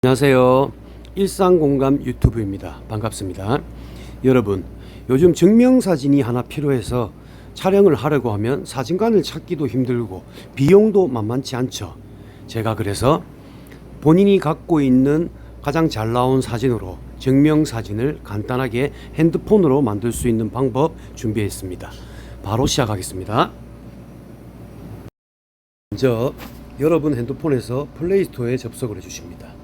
안녕하세요. 일상공감 유튜브입니다. 반갑습니다. 여러분, 요즘 증명사진이 하나 필요해서 촬영을 하려고 하면 사진관을 찾기도 힘들고 비용도 만만치 않죠. 제가 그래서 본인이 갖고 있는 가장 잘 나온 사진으로 증명사진을 간단하게 핸드폰으로 만들 수 있는 방법 준비했습니다. 바로 시작하겠습니다. 먼저 여러분 핸드폰에서 플레이스토어에 접속을 해주십니다.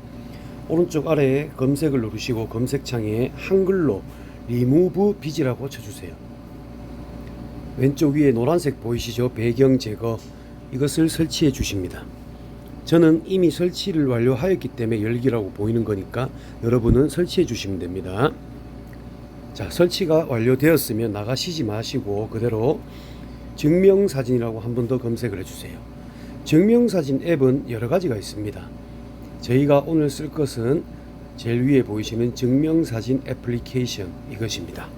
오른쪽 아래에 검색을 누르시고 검색창에 한글로 리무브 비지라고 쳐주세요. 왼쪽 위에 노란색 보이시죠? 배경 제거 이것을 설치해 주십니다. 저는 이미 설치를 완료하였기 때문에 열기라고 보이는 거니까 여러분은 설치해 주시면 됩니다. 자, 설치가 완료되었으면 나가시지 마시고 그대로 증명사진이라고 한 번 더 검색을 해주세요. 증명사진 앱은 여러 가지가 있습니다. 저희가 오늘 쓸 것은 제일 위에 보이시는 증명사진 애플리케이션 이것입니다.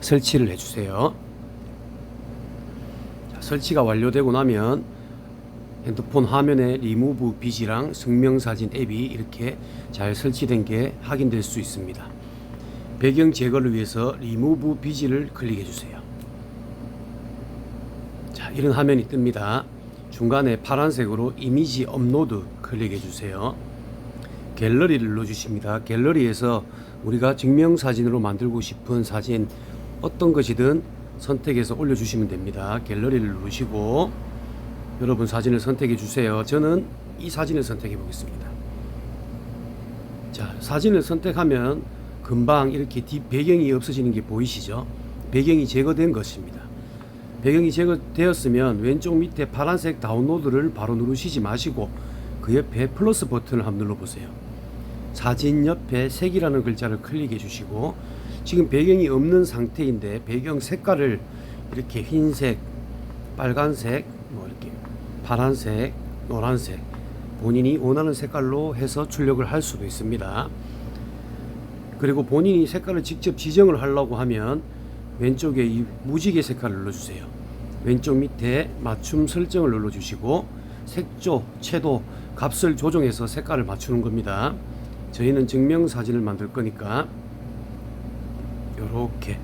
설치를 해주세요. 자, 설치가 완료되고 나면 핸드폰 화면에 리무브 비지랑 증명사진 앱이 이렇게 잘 설치된 게 확인될 수 있습니다. 배경 제거를 위해서 리무브 비지를 클릭해 주세요. 자, 이런 화면이 뜹니다. 중간에 파란색으로 이미지 업로드 클릭해 주세요. 갤러리를 눌러 주십니다. 갤러리에서 우리가 증명사진으로 만들고 싶은 사진 어떤 것이든 선택해서 올려 주시면 됩니다. 갤러리를 누르시고 여러분 사진을 선택해 주세요. 저는 이 사진을 선택해 보겠습니다. 자, 사진을 선택하면 금방 이렇게 뒷 배경이 없어지는 게 보이시죠? 배경이 제거된 것입니다. 배경이 제거되었으면 왼쪽 밑에 파란색 다운로드를 바로 누르시지 마시고 그 옆에 플러스 버튼을 한번 눌러보세요. 사진 옆에 색이라는 글자를 클릭해 주시고 지금 배경이 없는 상태인데 배경 색깔을 이렇게 흰색, 빨간색, 뭐 이렇게 파란색, 노란색 본인이 원하는 색깔로 해서 출력을 할 수도 있습니다. 그리고 본인이 색깔을 직접 지정을 하려고 하면 왼쪽에 이 무지개 색깔을 눌러주세요. 왼쪽 밑에 맞춤 설정을 눌러주시고 색조, 채도, 값을 조정해서 색깔을 맞추는 겁니다. 저희는 증명사진을 만들 거니까 이렇게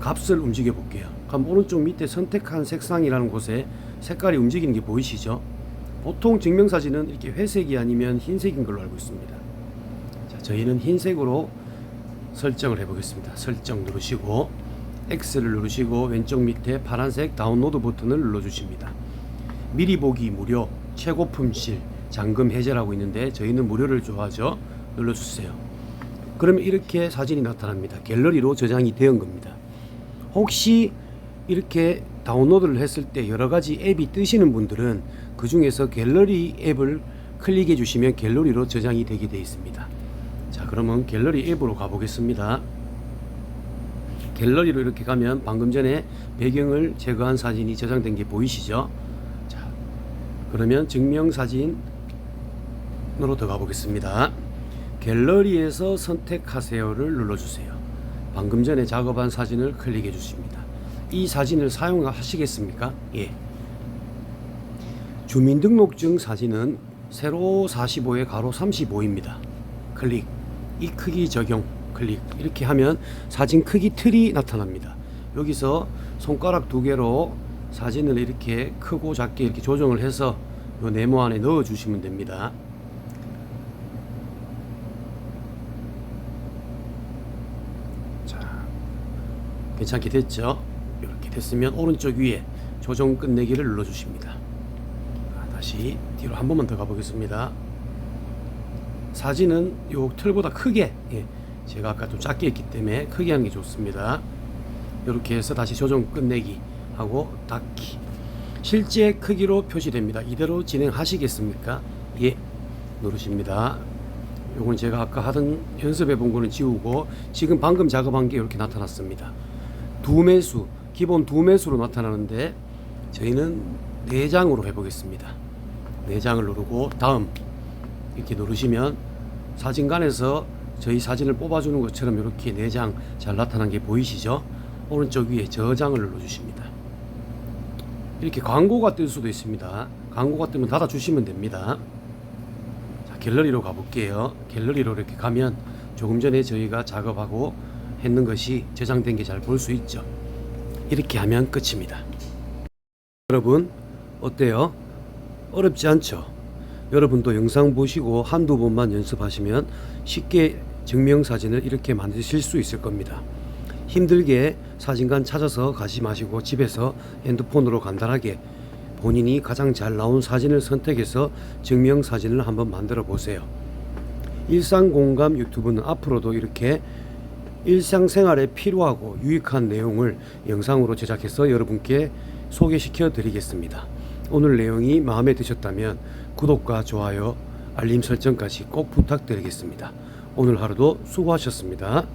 값을 움직여 볼게요. 그럼 오른쪽 밑에 선택한 색상이라는 곳에 색깔이 움직이는 게 보이시죠? 보통 증명사진은 이렇게 회색이 아니면 흰색인 걸로 알고 있습니다. 자, 저희는 흰색으로 설정을 해보겠습니다. 설정 누르시고 X를 누르시고 왼쪽 밑에 파란색 다운로드 버튼을 눌러주십니다. 미리 보기 무료, 최고 품질, 잔금 해제라고 있는데 저희는 무료를 좋아하죠. 눌러주세요. 그러면 이렇게 사진이 나타납니다. 갤러리로 저장이 되은 겁니다. 혹시 이렇게 다운로드를 했을 때 여러 가지 앱이 뜨시는 분들은 그 중에서 갤러리 앱을 클릭해 주시면 갤러리로 저장이 되게 되어 있습니다. 자, 그러면 갤러리 앱으로 가보겠습니다. 갤러리로 이렇게 가면 방금 전에 배경을 제거한 사진이 저장된 게 보이시죠? 자, 그러면 증명사진으로 들어가 보겠습니다. 갤러리에서 선택하세요를 눌러주세요. 방금 전에 작업한 사진을 클릭해 주십니다. 이 사진을 사용하시겠습니까? 예. 주민등록증 사진은 세로 45에 가로 35입니다. 클릭. 이 크기 적용. 클릭. 이렇게 하면 사진 크기 틀이 나타납니다. 여기서 손가락 두 개로 사진을 이렇게 크고 작게 이렇게 조정을 해서 요 네모 안에 넣어 주시면 됩니다. 자, 괜찮게 됐죠? 이렇게 됐으면 오른쪽 위에 조정 끝내기를 눌러 주십니다. 다시 뒤로 한 번만 더 가보겠습니다. 사진은 요 틀보다 크게 예, 제가 아까 좀 작게 했기 때문에 크게 하는 게 좋습니다. 이렇게 해서 다시 조정 끝내기 하고 닫기 실제 크기로 표시됩니다. 이대로 진행하시겠습니까? 예 누르십니다. 요건 제가 아까 하던 연습해 본 거는 지우고 지금 방금 작업한 게 이렇게 나타났습니다. 두 매수 기본 두 매수로 나타나는데 저희는 네 장으로 해보겠습니다. 네 장을 누르고 다음 이렇게 누르시면 사진관에서 저희 사진을 뽑아주는 것처럼 이렇게 네장잘 나타난 게 보이시죠? 오른쪽 위에 저장을 눌러주십니다. 이렇게 광고가 뜰 수도 있습니다. 광고가 뜨면 닫아주시면 됩니다. 자, 갤러리로 가볼게요. 갤러리로 이렇게 가면 조금 전에 저희가 작업하고 했는 것이 저장된 게 잘 볼 수 있죠. 이렇게 하면 끝입니다. 여러분 어때요? 어렵지 않죠? 여러분도 영상 보시고 한두 번만 연습하시면 쉽게 증명사진을 이렇게 만드실 수 있을 겁니다. 힘들게 사진관 찾아서 가지 마시고 집에서 핸드폰으로 간단하게 본인이 가장 잘 나온 사진을 선택해서 증명사진을 한번 만들어 보세요. 일상공감 유튜브는 앞으로도 이렇게 일상생활에 필요하고 유익한 내용을 영상으로 제작해서 여러분께 소개시켜 드리겠습니다. 오늘 내용이 마음에 드셨다면 구독과 좋아요, 알림 설정까지 꼭 부탁드리겠습니다. 오늘 하루도 수고하셨습니다.